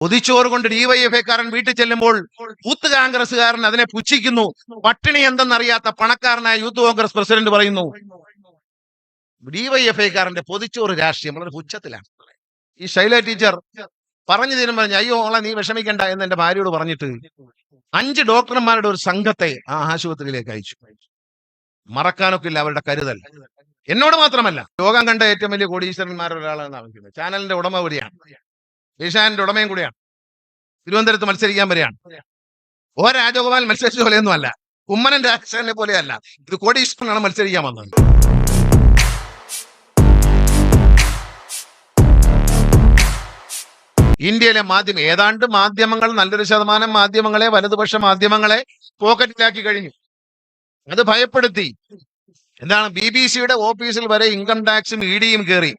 പൊതിച്ചോറ് കൊണ്ട് ഡിവൈഎഫ്ഐക്കാരൻ വീട്ടിൽ ചെല്ലുമ്പോൾ യൂത്ത് കോൺഗ്രസ്സുകാരൻ അതിനെ പുച്ഛിക്കുന്നു. പട്ടിണി എന്തെന്നറിയാത്ത പണക്കാരനായ യൂത്ത് കോൺഗ്രസ് പ്രസിഡന്റ് പറയുന്നു ഡിവൈഎഫ്ഐക്കാരന്റെ പൊതിച്ചോറ് രാഷ്ട്രീയം വളരെ പുച്ഛത്തിലാണ്. ഈ ശൈല ടീച്ചർ പറഞ്ഞു തീരുമ്പോൾ അയ്യോ ഓളെ നീ വിഷമിക്കണ്ട എന്ന് എന്റെ ഭാര്യയോട് പറഞ്ഞിട്ട് അഞ്ച് ഡോക്ടർമാരുടെ ഒരു സംഘത്തെ ആ ആശുപത്രിയിലേക്ക് അയച്ചു. മറക്കാനൊക്കെ ഇല്ല അവരുടെ കരുതൽ. എന്നോട് മാത്രമല്ല ലോകം കണ്ട ഏറ്റവും വലിയ കോടീശ്വരന്മാരൊരാളാണ് ചാനലിന്റെ ഉടമ കൂടിയാണ്. ഏഷ്യാനിന്റെ ഉടമയും കൂടിയാണ്. തിരുവനന്തപുരത്ത് മത്സരിക്കാൻ വരികയാണ്. ഓ രാജഗോപാൽ മത്സരിച്ച പോലെയൊന്നും അല്ല. കുമ്മനൻ രാജശേഖരനെ പോലെയല്ല. ഇത് കോടീശ്വരനാണ് മത്സരിക്കാൻ വന്നത്. ഇന്ത്യയിലെ മാധ്യമം ഏതാണ്ട് മാധ്യമങ്ങൾ നല്ലൊരു ശതമാനം മാധ്യമങ്ങളെ വലതുപക്ഷ മാധ്യമങ്ങളെ പോക്കറ്റിലാക്കി കഴിഞ്ഞു. അത് ഭയപ്പെടുത്തി. എന്താണ്? ബി ബി സിയുടെ ഓഫീസിൽ വരെ ഇൻകം ടാക്സും ഇ ഡിയും കയറി.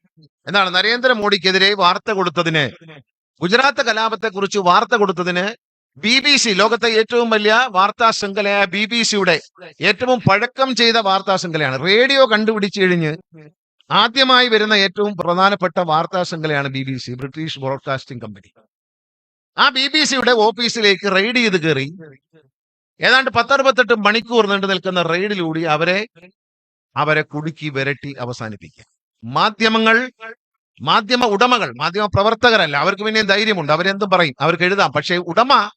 എന്താണ്? നരേന്ദ്രമോദിക്കെതിരെ വാർത്ത കൊടുത്തതിന് ഗുജറാത്ത് കലാപത്തെ കുറിച്ച് വാർത്ത കൊടുത്തതിന് ബി ബി സി ലോകത്തെ ഏറ്റവും വലിയ വാർത്താ ശൃംഖലയായ ബി ബി സിയുടെ ഏറ്റവും പഴക്കം ചെയ്ത വാർത്താ ശൃംഖലയാണ്. റേഡിയോ കണ്ടുപിടിച്ചു കഴിഞ്ഞ് ആദ്യമായി വരുന്ന ഏറ്റവും പ്രധാനപ്പെട്ട വാർത്താ ശൃംഖലയാണ് B B C British broadcasting company. ആ ബി ബി സിയുടെ ഓഫീസിലേക്ക് റെയ്ഡ് ചെയ്ത് കയറി ഏതാണ്ട് പത്തറുപത്തെട്ട് മണിക്കൂർ നീണ്ടു നിൽക്കുന്ന റെയ്ഡിലൂടെ അവരെ അവരെ കുടുക്കി വിരട്ടി അവസാനിപ്പിക്കുക. മാധ്യമങ്ങൾ മാധ്യമ ഉടമകൾ മാധ്യമ പ്രവർത്തകരല്ല. അവർക്ക് പിന്നെ ധൈര്യമുണ്ട്. അവരെന്തും പറയും. അവർക്ക് എഴുതാം. പക്ഷേ ഉടമ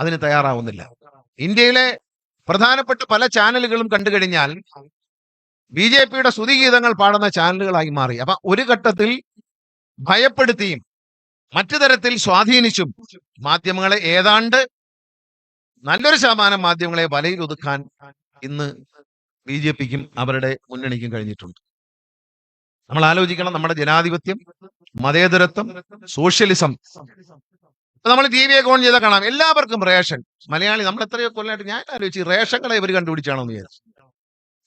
അതിന് തയ്യാറാവുന്നില്ല. ഇന്ത്യയിലെ പ്രധാനപ്പെട്ട പല ചാനലുകളും കണ്ടു കഴിഞ്ഞാൽ ബി ജെ പിയുടെ സ്തുതിഗീതങ്ങൾ പാടുന്ന ചാനലുകളായി മാറി. അപ്പൊ ഒരു ഘട്ടത്തിൽ ഭയപ്പെടുത്തിയും മറ്റു തരത്തിൽ സ്വാധീനിച്ചും മാധ്യമങ്ങളെ ഏതാണ്ട് നല്ലൊരു ശതമാനം മാധ്യമങ്ങളെ വലയിൽ ഒതുക്കാൻ ഇന്ന് ബി ജെ പിക്കും അവരുടെ മുന്നണിക്കും കഴിഞ്ഞിട്ടുണ്ട്. നമ്മൾ ആലോചിക്കണം നമ്മുടെ ജനാധിപത്യം മതേതരത്വം സോഷ്യലിസം. നമ്മൾ ടി വി ഓൺ ചെയ്താൽ കാണാം. എല്ലാവർക്കും റേഷൻ. മലയാളി നമ്മൾ എത്രയോ കൊല്ലായിട്ട് ഞാൻ ആലോചിച്ചു റേഷൻ കട ഇവർ കണ്ടുപിടിച്ചാണോ എന്ന് വിചാരിച്ചു.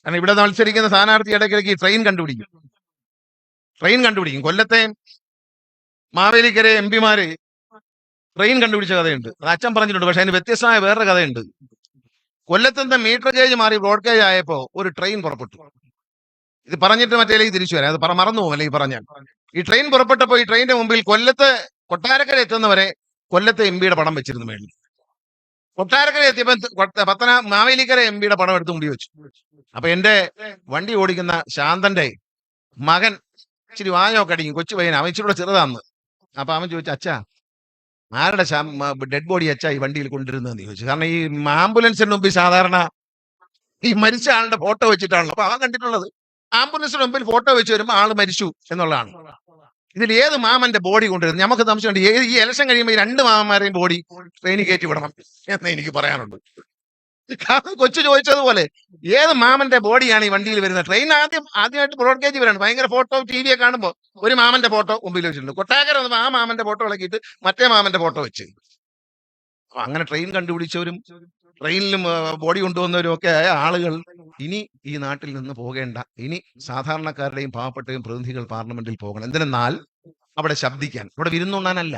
കാരണം ഇവിടെ മത്സരിക്കുന്ന സ്ഥാനാർത്ഥി ഇടയ്ക്കിടയ്ക്ക് ട്രെയിൻ കണ്ടുപിടിക്കും. ട്രെയിൻ കണ്ടുപിടിക്കും. കൊല്ലത്തെ മാവേലിക്കര എം പിമാര് ട്രെയിൻ കണ്ടുപിടിച്ച കഥയുണ്ട്. അത് അച്ഛൻ പറഞ്ഞിട്ടുണ്ട് പക്ഷെ അതിന് വ്യത്യസ്തമായ വേറൊരു കഥയുണ്ട്. കൊല്ലത്തിന്റെ മീറ്റർ ഗേജ് മാറി ബ്രോഡ് ഗേജ് ആയപ്പോ ഒരു ട്രെയിൻ പുറപ്പെട്ടു. ഇത് പറഞ്ഞിട്ട് മറ്റേലേക്ക് തിരിച്ചു വരാം. അത് പറ മറന്നു പോകും അല്ലെങ്കിൽ പറഞ്ഞാൽ. ഈ ട്രെയിൻ പുറപ്പെട്ടപ്പോ ഈ ട്രെയിനിന്റെ മുമ്പിൽ കൊല്ലത്ത് കൊട്ടാരക്കര എത്തുന്നവരെ കൊല്ലത്തെ എം പിയുടെ പടം വെച്ചിരുന്നു മേളിൽ. കൊട്ടാരക്കര എത്തിയപ്പോ പത്തന മാവേലിക്കര എം പിയുടെ പടം എടുത്ത് മുടി വെച്ചു. അപ്പൊ എന്റെ വണ്ടി ഓടിക്കുന്ന ശാന്തന്റെ മകൻ ഇച്ചിരി വാഞ്ഞൊക്കെ അടിക്കും. കൊച്ചു പയ്യൻ അവൻ ഇച്ചിരി കൂടെ ചെറുതാന്ന്. അപ്പൊ അവൻ ചോദിച്ചു അച്ഛാ ആരുടെ ഡെഡ് ബോഡി അച്ഛാ ഈ വണ്ടിയിൽ കൊണ്ടിരുന്നതെന്ന് ചോദിച്ചു. കാരണം ഈ ആംബുലൻസിന് മുമ്പിൽ സാധാരണ ഈ മരിച്ച ആളുടെ ഫോട്ടോ വെച്ചിട്ടാണല്ലോ. അപ്പൊ അവൻ കണ്ടിട്ടുള്ളത്. ആംബുലൻസിന് മുമ്പിൽ ഫോട്ടോ വെച്ച് വരുമ്പോൾ ആൾ മരിച്ചു എന്നുള്ളതാണ്. ഇതിൽ ഏത് മാമന്റെ ബോഡി കൊണ്ടുവരുന്നത് നമുക്ക് സംശയമുണ്ട്. ഈ ഇലക്ഷൻ കഴിയുമ്പോൾ ഈ രണ്ട് മാമന്മാരെയും ബോഡി ട്രെയിനിൽ കയറ്റി വിടണം എന്ന് എനിക്ക് പറയാനുണ്ട്. കാരണം കൊച്ചു ചോദിച്ചതുപോലെ ഏത് മാമന്റെ ബോഡിയാണ് ഈ വണ്ടിയിൽ വരുന്നത്? ട്രെയിൻ ആദ്യം ആദ്യമായിട്ട് ബ്രോഡ് ഗേജ് വരാണ്. ഭയങ്കര ഫോട്ടോ ടി വിയെ കാണുമ്പോൾ ഒരു മാമന്റെ ഫോട്ടോ മുമ്പിൽ വെച്ചിട്ടുണ്ട്. കൊട്ടാകര ആ മാമന്റെ ഫോട്ടോ ഇളക്കിയിട്ട് മറ്റേ മാമന്റെ ഫോട്ടോ വെച്ച്. അങ്ങനെ ട്രെയിൻ കണ്ടുപിടിച്ചവരും ട്രെയിനിലും ബോഡി കൊണ്ടുവന്നവരും ഒക്കെ ആയ ആളുകൾ ഇനി ഈ നാട്ടിൽ നിന്ന് പോകേണ്ട. ഇനി സാധാരണക്കാരുടെയും പാവപ്പെട്ടയും പ്രതിനിധികൾ പാർലമെന്റിൽ പോകണം. എന്തിനെന്നാൽ അവിടെ ശബ്ദിക്കാൻ. അവിടെ വിരുന്നുണ്ണാനല്ല.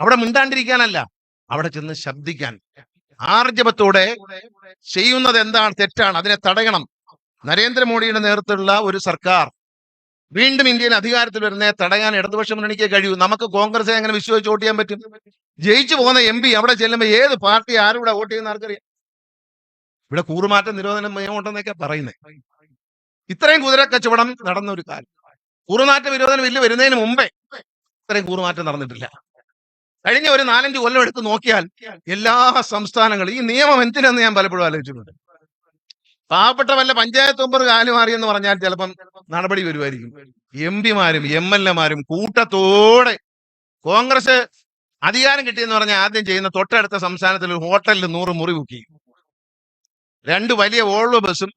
അവിടെ മിണ്ടാണ്ടിരിക്കാനല്ല. അവിടെ ചെന്ന് ശബ്ദിക്കാൻ. ആർജവത്തോടെ ചെയ്യുന്നത് എന്താണ് തെറ്റാണ്. അതിനെ തടയണം. നരേന്ദ്രമോദിയുടെ നേതൃത്വത്തിലുള്ള ഒരു സർക്കാർ വീണ്ടും ഇന്ത്യയിൽ അധികാരത്തിൽ വരുന്നേ തടയാൻ ഇടതുപക്ഷ മുന്നണിക്ക് കഴിയൂ. നമുക്ക് കോൺഗ്രസ് എങ്ങനെ വിശ്വസിച്ച് വോട്ട് ചെയ്യാൻ പറ്റും? ജയിച്ചു പോകുന്ന എം പി അവിടെ ചെല്ലുമ്പോൾ ഏത് പാർട്ടി ആരും ഇവിടെ വോട്ട് ചെയ്യുന്ന ആർക്കറിയാം? ഇവിടെ കൂറുമാറ്റ നിരോധനം നിയമമുണ്ടെന്നൊക്കെ പറയുന്നത് ഇത്രയും കുതിര കച്ചവടം നടന്ന ഒരു കാലം. കൂറുമാറ്റ വിരോധന ബില്ല് വരുന്നതിന് മുമ്പേ ഇത്രയും കൂറുമാറ്റം നടന്നിട്ടില്ല. കഴിഞ്ഞ ഒരു നാലഞ്ച് കൊല്ലം എടുത്ത് നോക്കിയാൽ എല്ലാ സംസ്ഥാനങ്ങളും ഈ നിയമം എന്തിനെന്ന് ഞാൻ പലപ്പോഴും ആലോചിച്ചിട്ടുണ്ട്. പാവപ്പെട്ട വല്ല പഞ്ചായത്ത് മെമ്പർ കാലുമാറി എന്ന് പറഞ്ഞാൽ ചിലപ്പം നടപടി വരുമായിരിക്കും. എം പിമാരും എം എൽ എമാരും കൂട്ടത്തോടെ കോൺഗ്രസ് അധികാരം കിട്ടിയെന്ന് പറഞ്ഞാൽ ആദ്യം ചെയ്യുന്ന തൊട്ടടുത്ത സംസ്ഥാനത്തിൽ ഹോട്ടലിൽ നൂറ് മുറി ബുക്ക് ചെയ്യും. രണ്ട് വലിയ ഓൾവ് ബസ്സും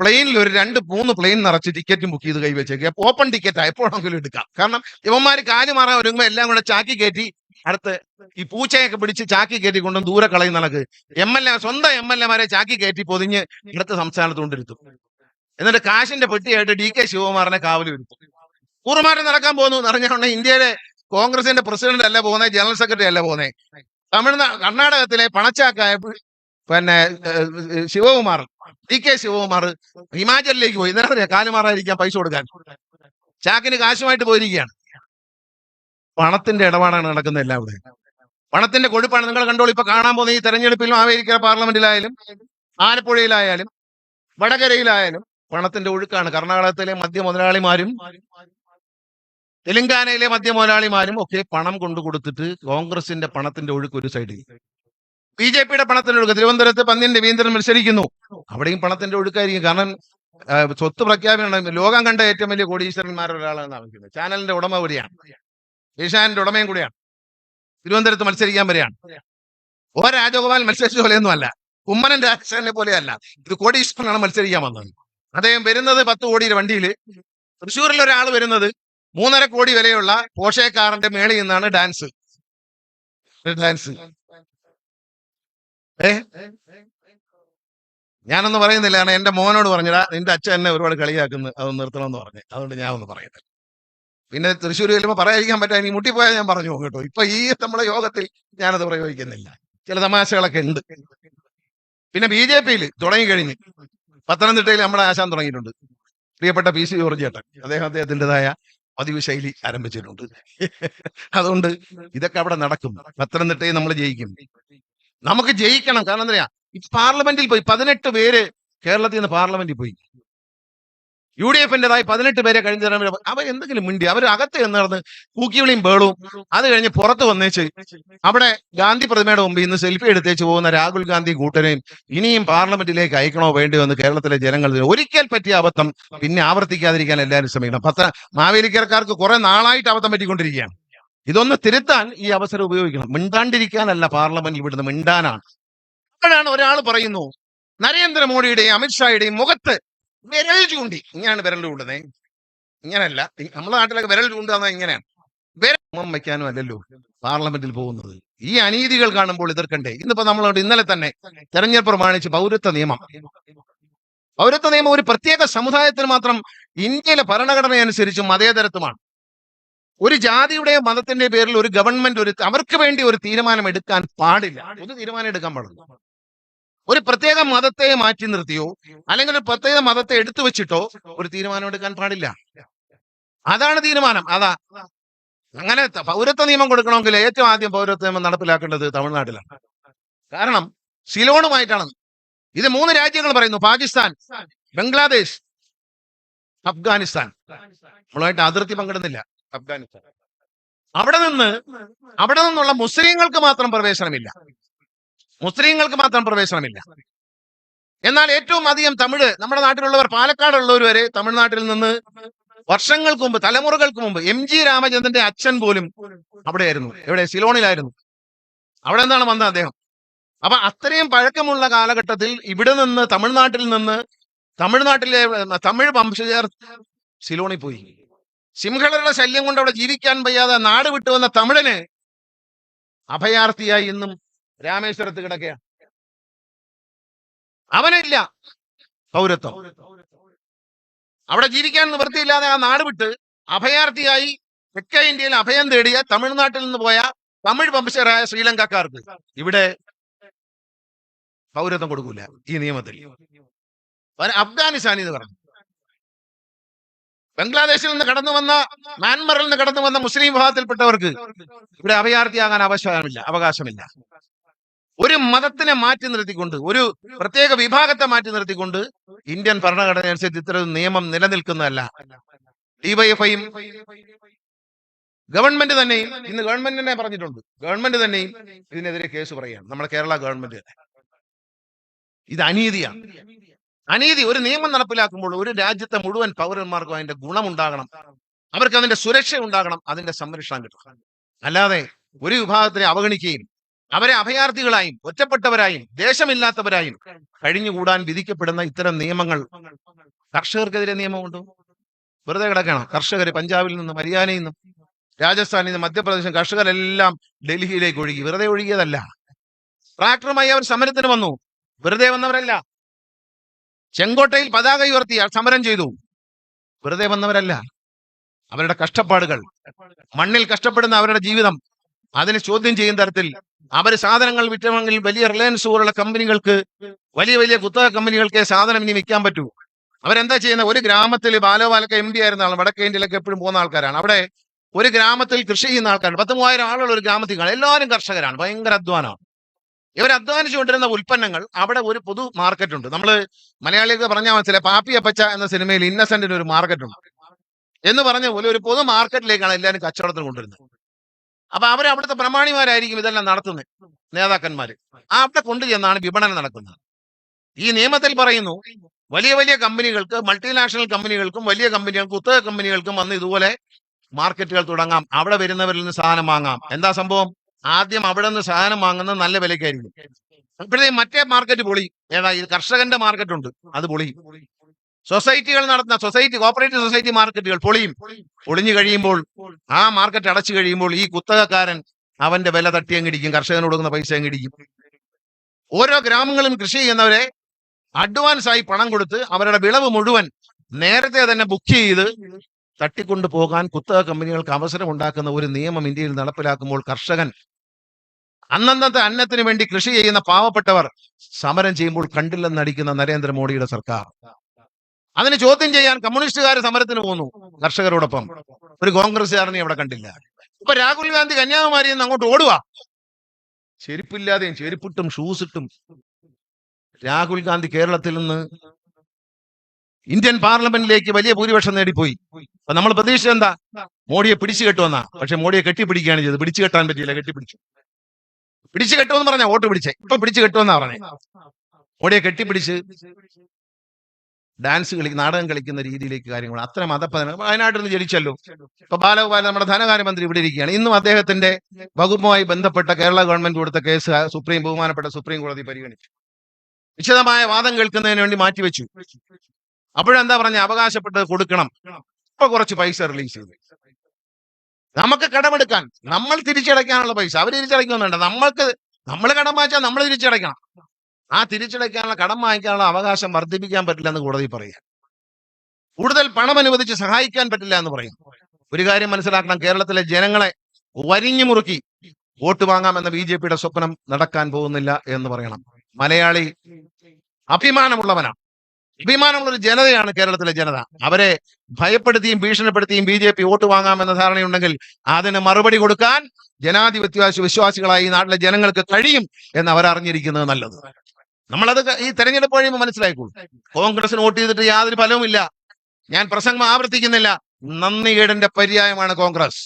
പ്ലെയിനിൽ ഒരു രണ്ട് മൂന്ന് പ്ലെയിൻ നിറച്ച് ടിക്കറ്റും ബുക്ക് ചെയ്ത് കൈവച്ചേക്കുക ഓപ്പൺ ടിക്കറ്റ് എപ്പോഴെങ്കിലും എടുക്കാം. കാരണം ഇവന്മാർ കാലുമാറാൻ ഒരുങ്ങുമ്പോൾ എല്ലാം കൂടെ ചാക്കി കയറ്റി അടുത്ത് ഈ പൂച്ചയൊക്കെ പിടിച്ച് ചാക്കി കയറ്റി കൊണ്ടും ദൂരെ കളയുന്ന കണക്ക്. എം എൽ എ സ്വന്തം എം എൽ എമാരെ ചാക്കി കയറ്റി പൊതിഞ്ഞ് അടുത്ത സംസ്ഥാനത്ത് കൊണ്ടിരുത്തും എന്നിട്ട് കാശിന്റെ പെട്ടിയായിട്ട് ഡി കെ ശിവകുമാറിനെ കാവലി വരുത്തും കൂറുമാറ്റം നടക്കാൻ പോകുന്നു. എന്ന് അറിഞ്ഞുകൊണ്ട് ഇന്ത്യയിലെ കോൺഗ്രസിന്റെ പ്രസിഡന്റ് അല്ല പോകുന്നത് ജനറൽ സെക്രട്ടറി അല്ല പോകുന്നത് തമിഴ്നാട് കർണാടകത്തിലെ പണച്ചാക്കായ പിന്നെ ശിവകുമാർ ഡി കെ ശിവകുമാർ ഹിമാചലിലേക്ക് പോയി. ഇന്നലെ കാലുമാറായിരിക്കാം പൈസ കൊടുക്കാൻ. ചാക്കിന് കാശുമായിട്ട് പോയിരിക്കുകയാണ്. പണത്തിന്റെ ഇടപാടാണ് നടക്കുന്നത് എല്ലാം ഇവിടെ പണത്തിന്റെ കൊഴുപ്പാണ്. നിങ്ങൾ കണ്ടോളൂ ഇപ്പൊ കാണാൻ പോകുന്ന ഈ തെരഞ്ഞെടുപ്പിലും അമേരിക്ക പാർലമെന്റിലായാലും ആലപ്പുഴയിലായാലും വടകരയിലായാലും പണത്തിന്റെ ഒഴുക്കാണ്. കർണാടകത്തിലെ മദ്യ മുതലാളിമാരും തെലങ്കാനയിലെ മദ്യ മുതലാളിമാരും ഒക്കെ പണം കൊണ്ടു കൊടുത്തിട്ട് കോൺഗ്രസിന്റെ പണത്തിന്റെ ഒഴുക്ക് ഒരു സൈഡിൽ ബി ജെ പിയുടെ പണത്തിന്റെ ഒഴുക്ക്. തിരുവനന്തപുരത്ത് പന്ന്യൻ രവീന്ദ്രൻ മത്സരിക്കുന്നു. അവിടെയും പണത്തിന്റെ ഒഴുക്കായിരിക്കും. കാരണം സ്വത്ത് പ്രഖ്യാപനം ലോകം കണ്ട ഏറ്റവും വലിയ കോടീശ്വരന്മാരൊരാളാണ് പറയുന്നത് ചാനലിന്റെ ഉടമ കൂടിയാണ് ഏഷ്യാനിന്റെ ഉടമയും കൂടിയാണ്. തിരുവനന്തപുരത്ത് മത്സരിക്കാൻ വരികയാണ് ഓ രാജഗോപാൽ മത്സരിച്ച പോലെയൊന്നും അല്ല കുമ്മനൻ രാജശേഖരനെ പോലെയല്ല. ഇത് കോടീശ്വരനാണ് മത്സരിക്കാൻ വന്നത്. അദ്ദേഹം വരുന്നത് പത്ത് കോടിയുടെ വണ്ടിയിൽ തൃശ്ശൂരിൽ ഒരാൾ വരുന്നത് മൂന്നര കോടി വിലയുള്ള പോഷേക്കാറിന്റെ മേളിൽ നിന്നാണ് ഡാൻസ്. ഡാൻസ്. ഏ? ഞാനൊന്നും പറയുന്നില്ല. കാരണം എന്റെ മോനോട് പറഞ്ഞടാ നിന്റെ അച്ഛൻ എന്നെ ഒരുപാട് കളിയാക്കുന്നു. അത് നിർത്തണമെന്ന് പറഞ്ഞു. അതുകൊണ്ട് ഞാൻ ഒന്ന് പറയുന്നില്ല പിന്നെ തൃശ്ശൂർ ചെല്ലുമ്പോൾ പറയാതിരിക്കാൻ പറ്റാ ഇനി മുട്ടിപ്പോയാൽ ഞാൻ പറഞ്ഞു പോകും കേട്ടോ. ഇപ്പൊ ഈ നമ്മുടെ യോഗത്തിൽ ഞാനത് പ്രയോഗിക്കുന്നില്ല. ചില തമാശകളൊക്കെ ഉണ്ട്. പിന്നെ ബി ജെ പിയിൽ തുടങ്ങിക്കഴിഞ്ഞ് പത്തനംതിട്ടയിൽ നമ്മുടെ ആശാൻ തുടങ്ങിയിട്ടുണ്ട്. പ്രിയപ്പെട്ട പി സി ജോർജ് ചേട്ടൻ അദ്ദേഹം അദ്ദേഹത്തിന്റെതായ പതിവ് ശൈലി ആരംഭിച്ചിട്ടുണ്ട്. അതുകൊണ്ട് ഇതൊക്കെ അവിടെ നടക്കും. പത്തനംതിട്ടയിൽ നമ്മൾ ജയിക്കും. നമുക്ക് ജയിക്കണം. കാരണം എന്താ ഈ പാർലമെന്റിൽ പോയി പതിനെട്ട് പേര് കേരളത്തിൽ നിന്ന് പാർലമെന്റിൽ പോയി. യു ഡി എഫിന്റെതായി പതിനെട്ട് പേരെ കഴിഞ്ഞ തവണ അവർ എന്തെങ്കിലും മിണ്ടി അവർ അകത്ത് നടന്ന് കൂക്കിവിളിയും ബേളും അത് കഴിഞ്ഞ് പുറത്ത് വന്നേച്ച് അവിടെ ഗാന്ധി പ്രതിമയുടെ മുമ്പ് ഇന്ന് സെൽഫി എടുത്തേച്ച് പോകുന്ന രാഹുൽ ഗാന്ധി കൂട്ടനെയും ഇനിയും പാർലമെന്റിലേക്ക് അയക്കണോ വേണ്ടി വന്ന് കേരളത്തിലെ ജനങ്ങൾ ഒരിക്കൽ പറ്റിയ അബദ്ധം പിന്നെ ആവർത്തിക്കാതിരിക്കാൻ എല്ലാവരും ശ്രമിക്കണം. പത്ത മാവേലിക്കരക്കാർക്ക് കുറെ നാളായിട്ട് അബദ്ധം പറ്റിക്കൊണ്ടിരിക്കുകയാണ്. ഇതൊന്ന് തിരുത്താൻ ഈ അവസരം ഉപയോഗിക്കണം. മിണ്ടാണ്ടിരിക്കാനല്ല പാർലമെന്റ് ഇവിടുന്ന് മിണ്ടാനാണ്. അപ്പോഴാണ് ഒരാൾ പറയുന്നു നരേന്ദ്രമോദിയുടെയും അമിത്ഷായുടെയും മുഖത്ത് വിരൽ ചൂണ്ടി. ഇങ്ങനെയാണ് വിരൽ ചൂണ്ടുന്നത്. ഇങ്ങനല്ല നമ്മളെ നാട്ടിലൊക്കെ വിരൽ ചൂണ്ടുക ഇങ്ങനെയാണ്. വിരൽ വയ്ക്കാനും അല്ലല്ലോ പാർലമെന്റിൽ പോകുന്നത്. ഈ അനീതികൾ കാണുമ്പോൾ എതിർക്കണ്ടേ? ഇന്നിപ്പോ നമ്മളോട് ഇന്നലെ തന്നെ തെരഞ്ഞെടുപ്പ് പ്രമാണിച്ച് പൗരത്വ നിയമം. പൗരത്വ നിയമം ഒരു പ്രത്യേക സമുദായത്തിന് മാത്രം ഇന്ത്യയിലെ ഭരണഘടന അനുസരിച്ച് മതേതരത്വമാണ്. ഒരു ജാതിയുടെയോ മതത്തിന്റെ പേരിൽ ഒരു ഗവൺമെന്റ് ഒരു അവർക്ക് വേണ്ടി ഒരു തീരുമാനം എടുക്കാൻ പാടില്ല. ഒരു തീരുമാനം എടുക്കാൻ പാടില്ല. ഒരു പ്രത്യേക മതത്തെ മാറ്റി നിർത്തിയോ? അല്ലെങ്കിൽ ഒരു പ്രത്യേക മതത്തെ എടുത്തു വെച്ചിട്ടോ ഒരു തീരുമാനം എടുക്കാൻ പാടില്ല? അതാണ് തീരുമാനം. അതാ. അങ്ങനെ പൗരത്വ നിയമം കൊടുക്കണമെങ്കിൽ ഏറ്റവും ആദ്യം പൗരത്വ നിയമം നടപ്പിലാക്കേണ്ടത് തമിഴ്നാട്ടിലാണ്. കാരണം സിലോണുമായിട്ടാണ്. ഇത് മൂന്ന് രാജ്യങ്ങൾ പറയുന്നു. പാകിസ്ഥാൻ ബംഗ്ലാദേശ് അഫ്ഗാനിസ്ഥാൻ. നമ്മളുമായിട്ട് അതിർത്തി പങ്കിടുന്നില്ല. അഫ്ഗാനിസ്ഥാൻ. അവിടെ നിന്ന് അവിടെ നിന്നുള്ള മുസ്ലിങ്ങൾക്ക് മാത്രം പ്രവേശനമില്ല. മുസ്ലിങ്ങൾക്ക് മാത്രം പ്രവേശനമില്ല. എന്നാൽ ഏറ്റവും അധികം തമിഴ് നമ്മുടെ നാട്ടിലുള്ളവർ പാലക്കാടുള്ളവർ വരെ തമിഴ്നാട്ടിൽ നിന്ന് വർഷങ്ങൾക്ക് മുമ്പ് തലമുറകൾക്ക് മുമ്പ് എം ജി രാമചന്ദ്രന്റെ അച്ഛൻ പോലും അവിടെയായിരുന്നു. എവിടെ? സിലോണിലായിരുന്നു. അവിടെ എന്താണ് വന്നത് അദ്ദേഹം. അപ്പൊ അത്രയും പഴക്കമുള്ള കാലഘട്ടത്തിൽ ഇവിടെ നിന്ന് തമിഴ്നാട്ടിൽ നിന്ന് തമിഴ്നാട്ടിലെ തമിഴ് വംശജർ സിലോണിൽ പോയി. സിംഹളരുടെ ശല്യം കൊണ്ട് അവിടെ ജീവിക്കാൻ വയ്യാതെ നാട് വിട്ടുവന്ന തമിഴന് അഭയാർത്ഥിയായി ഇന്നും രാമേശ്വരത്ത് കിടക്കുക അവനില്ല. പൗരത്വം. അവിടെ ജീവിക്കാൻ നിവൃത്തിയില്ലാതെ ആ നാട് വിട്ട് അഭയാർത്ഥിയായി തെക്കേ ഇന്ത്യയിൽ അഭയം തേടിയ തമിഴ്നാട്ടിൽ നിന്ന് പോയ തമിഴ് വംശജരായ ശ്രീലങ്കക്കാർക്ക് ഇവിടെ പൗരത്വം കൊടുക്കൂല ഈ നിയമത്തിൽ. അഫ്ഗാനിസ്ഥാൻ എന്ന് പറഞ്ഞു ബംഗ്ലാദേശിൽ നിന്ന് കടന്നു വന്ന മ്യാൻമറിൽ നിന്ന് കടന്നു വന്ന മുസ്ലിം വിഭാഗത്തിൽപ്പെട്ടവർക്ക് ഇവിടെ അഭയാർത്ഥിയാകാൻ അവകാശമില്ല അവകാശമില്ല. ഒരു മതത്തിനെ മാറ്റി നിർത്തിക്കൊണ്ട് ഒരു പ്രത്യേക വിഭാഗത്തെ മാറ്റി നിർത്തിക്കൊണ്ട് ഇന്ത്യൻ ഭരണഘടന അനുസരിച്ച് ഇത്തരം നിയമം നിലനിൽക്കുന്നതല്ല. ഡിവൈഎഫ്ഐയും ഗവൺമെന്റ് തന്നെയും ഇന്ന് ഗവൺമെന്റ് തന്നെ പറഞ്ഞിട്ടുണ്ട്. ഗവൺമെന്റ് തന്നെയും ഇതിനെതിരെ കേസ് പറയുകയാണ്. നമ്മുടെ കേരള ഗവൺമെന്റ് തന്നെ. ഇത് അനീതിയാണ്. അനീതി ഒരു നിയമം നടപ്പിലാക്കുമ്പോൾ ഒരു രാജ്യത്തെ മുഴുവൻ പൗരന്മാർക്കും അതിന്റെ ഗുണമുണ്ടാകണം. അവർക്ക് അതിന്റെ സുരക്ഷ ഉണ്ടാകണം അതിന്റെ സംരക്ഷണം കിട്ടണം. അല്ലാതെ ഒരു വിഭാഗത്തിനെ അവഗണിക്കുകയും അവരെ അഭയാർത്ഥികളായും ഒറ്റപ്പെട്ടവരായും ദേശമില്ലാത്തവരായും കഴിഞ്ഞുകൂടാൻ വിധിക്കപ്പെടുന്ന ഇത്തരം നിയമങ്ങൾ കർഷകർക്കെതിരെ നിയമമുണ്ടോ? വെറുതെ കിടക്കണം. കർഷകർ പഞ്ചാബിൽ നിന്നും ഹരിയാനയിൽ നിന്നും രാജസ്ഥാനിൽ നിന്നും മധ്യപ്രദേശിൽ കർഷകരെല്ലാം ഡൽഹിയിലേക്ക് ഒഴുകി. വെറുതെ ഒഴുകിയതല്ല. ട്രാക്ടറുമായി അവർ സമരത്തിന് വന്നു. വെറുതെ വന്നവരല്ല. ചെങ്കോട്ടയിൽ പതാക ഉയർത്തി സമരം ചെയ്തു. വെറുതെ വന്നവരല്ല. അവരുടെ കഷ്ടപ്പാടുകൾ. മണ്ണിൽ കഷ്ടപ്പെടുന്ന അവരുടെ ജീവിതം. അതിനെ ചോദ്യം ചെയ്യുന്ന തരത്തിൽ അവർ സാധനങ്ങൾ വിറ്റണമെങ്കിൽ വലിയ റിലയൻസ് പോലുള്ള കമ്പനികൾക്ക് വലിയ വലിയ കുത്തക കമ്പനികൾക്ക് സാധനം ഇനി വിൽക്കാൻ പറ്റൂ. അവരെന്താ ചെയ്യുന്നത്? ഒരു ഗ്രാമത്തിൽ ബാലോപാലക്ക എം പി ആയിരുന്ന ആൾ വടക്കേ ഇന്ത്യയിലൊക്കെ എപ്പോഴും പോകുന്ന ആൾക്കാരാണ്. അവിടെ ഒരു ഗ്രാമത്തിൽ കൃഷി ചെയ്യുന്ന ആൾക്കാർ പത്ത് മൂവായിരം ആളുകൾ ഒരു ഗ്രാമത്തിൽ കാണും. എല്ലാവരും കർഷകരാണ്. ഭയങ്കര അധ്വാനമാണ്. ഇവർ അധ്വാനിച്ചു കൊണ്ടിരുന്ന ഉൽപ്പന്നങ്ങൾ അവിടെ ഒരു പൊതു മാർക്കറ്റ് ഉണ്ട് നമ്മൾ മലയാളികൾക്ക് പറഞ്ഞാൽ മനസ്സിലായി. പാപ്പി അപ്പച്ച എന്ന സിനിമയിൽ ഇന്നസെന്റിന് ഒരു മാർക്കറ്റ് ഉണ്ട് എന്ന് പറഞ്ഞ പോലെ ഒരു പൊതു മാർക്കറ്റിലേക്കാണ് എല്ലാവരും കച്ചവടത്തിന് കൊണ്ടുവരുന്നത്. അപ്പൊ അവർ അവിടുത്തെ പ്രമാണിമാരായിരിക്കും ഇതെല്ലാം നടത്തുന്നത് നേതാക്കന്മാര്. ആ അവിടെ കൊണ്ടുചെന്നാണ് വിപണനം നടക്കുന്നത്. ഈ നിയമത്തിൽ പറയുന്നു വലിയ വലിയ കമ്പനികൾക്ക് മൾട്ടിനാഷണൽ കമ്പനികൾക്കും വലിയ കമ്പനികൾക്കും കുത്തക കമ്പനികൾക്കും വന്ന് ഇതുപോലെ മാർക്കറ്റുകൾ തുടങ്ങാം. അവിടെ വരുന്നവരിൽ നിന്ന് സാധനം വാങ്ങാം. എന്താ സംഭവം? ആദ്യം അവിടെ നിന്ന് സാധനം വാങ്ങുന്നത് നല്ല വിലക്കായിരിക്കും ഇപ്പോഴത്തെ മറ്റേ മാർക്കറ്റ് പൊളി. ഏതാ കർഷകന്റെ മാർക്കറ്റ് ഉണ്ട്. അത് പൊളി. സൊസൈറ്റികൾ നടത്തുന്ന സൊസൈറ്റി കോപ്പറേറ്റീവ് സൊസൈറ്റി മാർക്കറ്റുകൾ പൊളിയും. പൊളിഞ്ഞു കഴിയുമ്പോൾ ആ മാർക്കറ്റ് അടച്ചു കഴിയുമ്പോൾ ഈ കുത്തകക്കാരൻ അവന്റെ വില തട്ടി അങ്ങിടിക്കും കർഷകന് കൊടുക്കുന്ന പൈസ അങ്ങിടിക്കും ഓരോ ഗ്രാമങ്ങളും കൃഷി ചെയ്യുന്നവരെ അഡ്വാൻസ് ആയി പണം കൊടുത്ത് അവരുടെ വിളവ് മുഴുവൻ നേരത്തെ തന്നെ ബുക്ക് ചെയ്ത് തട്ടിക്കൊണ്ടു പോകാൻ കുത്തക കമ്പനികൾക്ക് അവസരം ഉണ്ടാക്കുന്ന ഒരു നിയമം ഇന്ത്യയിൽ നടപ്പിലാക്കുമ്പോൾ കർഷകൻ അന്നന്നത്തെ അന്നത്തിന് വേണ്ടി കൃഷി ചെയ്യുന്ന പാവപ്പെട്ടവർ സമരം ചെയ്യുമ്പോൾ കണ്ടില്ലെന്നടിക്കുന്ന നരേന്ദ്രമോദിയുടെ സർക്കാർ. അതിന് ചോദ്യം ചെയ്യാൻ കമ്മ്യൂണിസ്റ്റുകാർ സമരത്തിന് പോന്നു കർഷകരോടൊപ്പം. ഒരു കോൺഗ്രസ്സുകാരനെ അവിടെ കണ്ടില്ല. ഇപ്പൊ രാഹുൽ ഗാന്ധി കന്യാകുമാരിയിൽ നിന്ന് അങ്ങോട്ട് ഓടുക ചെരുപ്പില്ലാതെയും ചെരുപ്പിട്ടും ഷൂസ് ഇട്ടും രാഹുൽ ഗാന്ധി കേരളത്തിൽ നിന്ന് ഇന്ത്യൻ പാർലമെന്റിലേക്ക് വലിയ ഭൂരിപക്ഷം നേടിപ്പോയി. അപ്പൊ നമ്മൾ പ്രതീക്ഷ എന്താ? മോഡിയെ പിടിച്ചു കെട്ടുവന്നാ പക്ഷെ മോഡിയെ കെട്ടിപ്പിടിക്കുകയാണ് ചെയ്തത്. പിടിച്ചു കെട്ടാൻ പറ്റിയില്ല കെട്ടിപ്പിടിച്ചു. പിടിച്ചു കെട്ടുമെന്ന് പറഞ്ഞ വോട്ട് പിടിച്ചേ. ഇപ്പൊ പിടിച്ചു കെട്ടുമെന്നാ പറഞ്ഞേ. മോഡിയെ കെട്ടിപ്പിടിച്ച് ഡാൻസ് കളി നാടകം കളിക്കുന്ന രീതിയിലേക്ക് കാര്യങ്ങൾ അത്ര മതപ്പതന വയനാട്ടിൽ നിന്ന് ജനിച്ചല്ലോ. ഇപ്പൊ ബാലഗോപാൽ നമ്മുടെ ധനകാര്യമന്ത്രി ഇവിടെ ഇരിക്കുകയാണ്. ഇന്നും അദ്ദേഹത്തിന്റെ വകുപ്പുമായി ബന്ധപ്പെട്ട കേരള ഗവൺമെന്റ് കൊടുത്ത കേസ് സുപ്രീം ബഹുമാനപ്പെട്ട സുപ്രീം കോടതി പരിഗണിച്ചു. വിശദമായ വാദം കേൾക്കുന്നതിന് വേണ്ടി മാറ്റിവെച്ചു അപ്പോഴെന്താ പറഞ്ഞ? അവകാശപ്പെട്ടത് കൊടുക്കണം. ഇപ്പൊ കുറച്ച് പൈസ റിലീസ് ചെയ്തു. നമുക്ക് കടമെടുക്കാൻ നമ്മൾ തിരിച്ചടയ്ക്കാനുള്ള പൈസ. അവർ തിരിച്ചടയ്ക്കുന്നുണ്ട് നമ്മൾക്ക് നമ്മൾ കടം വാങ്ങിച്ചാൽ നമ്മൾ തിരിച്ചടയ്ക്കണം. ആ തിരിച്ചടയ്ക്കാനുള്ള കടം വാങ്ങിക്കാനുള്ള അവകാശം വർദ്ധിപ്പിക്കാൻ പറ്റില്ല എന്ന് കോടതി പറയുക. കൂടുതൽ പണം അനുവദിച്ച് സഹായിക്കാൻ പറ്റില്ല എന്ന് പറയും ഒരു കാര്യം മനസ്സിലാക്കണം. കേരളത്തിലെ ജനങ്ങളെ വരിഞ്ഞു മുറുക്കി വോട്ട് വാങ്ങാമെന്ന ബി ജെ പിയുടെ സ്വപ്നം നടക്കാൻ പോകുന്നില്ല എന്ന് പറയണം. മലയാളി അഭിമാനമുള്ളവനാണ് അഭിമാനമുള്ള ഒരു ജനതയാണ് കേരളത്തിലെ ജനത. അവരെ ഭയപ്പെടുത്തിയും ഭീഷണിപ്പെടുത്തിയും ബി ജെ പി വോട്ട് വാങ്ങാമെന്ന ധാരണയുണ്ടെങ്കിൽ അതിന് മറുപടി കൊടുക്കാൻ ജനാധിപത്യ വിശ്വാസികളായി ഈ നാട്ടിലെ ജനങ്ങൾക്ക് കഴിയും എന്ന് അവർ അറിഞ്ഞിരിക്കുന്നത് നല്ലത്. നമ്മളത് ഈ തെരഞ്ഞെടുപ്പ് കഴിയുമ്പോൾ മനസ്സിലായിക്കോളൂ. കോൺഗ്രസിന് വോട്ട് ചെയ്തിട്ട് യാതൊരു ഫലവുമില്ല. ഞാൻ പ്രസംഗം ആവർത്തിക്കുന്നില്ല. നന്ദികേടിന്റെ പര്യായമാണ് കോൺഗ്രസ്.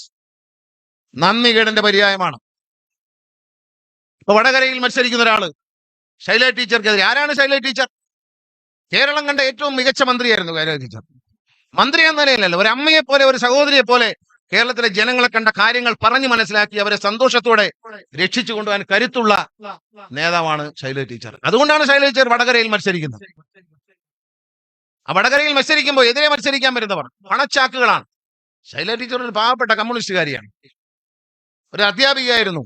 നന്ദികേടിന്റെ പര്യായമാണ്. ഇപ്പൊ വടകരയിൽ മത്സരിക്കുന്ന ഒരാൾ ശൈല ടീച്ചർക്കെതിരെ. ആരാണ് ശൈല ടീച്ചർ? കേരളം കണ്ട ഏറ്റവും മികച്ച മന്ത്രിയായിരുന്നു ശൈല ടീച്ചർ. മന്ത്രി എന്ന നിലയിലല്ല ഒരു അമ്മയെ പോലെ ഒരു സഹോദരിയെ പോലെ കേരളത്തിലെ ജനങ്ങളെ കണ്ട കാര്യങ്ങൾ പറഞ്ഞു മനസ്സിലാക്കി അവരെ സന്തോഷത്തോടെ രക്ഷിച്ചു കൊണ്ടുപോകാൻ കരുത്തുള്ള നേതാവാണ് ശൈല ടീച്ചർ. അതുകൊണ്ടാണ് ശൈല ടീച്ചർ വടകരയിൽ മത്സരിക്കുന്നത്. ആ വടകരയിൽ മത്സരിക്കുമ്പോൾ എതിരെ മത്സരിക്കാൻ വരുന്നവർ പണച്ചാക്കുകളാണ്. ശൈല ടീച്ചർ ഒരു പാവപ്പെട്ട കമ്മ്യൂണിസ്റ്റുകാരിയാണ് ഒരു അധ്യാപികയായിരുന്നു.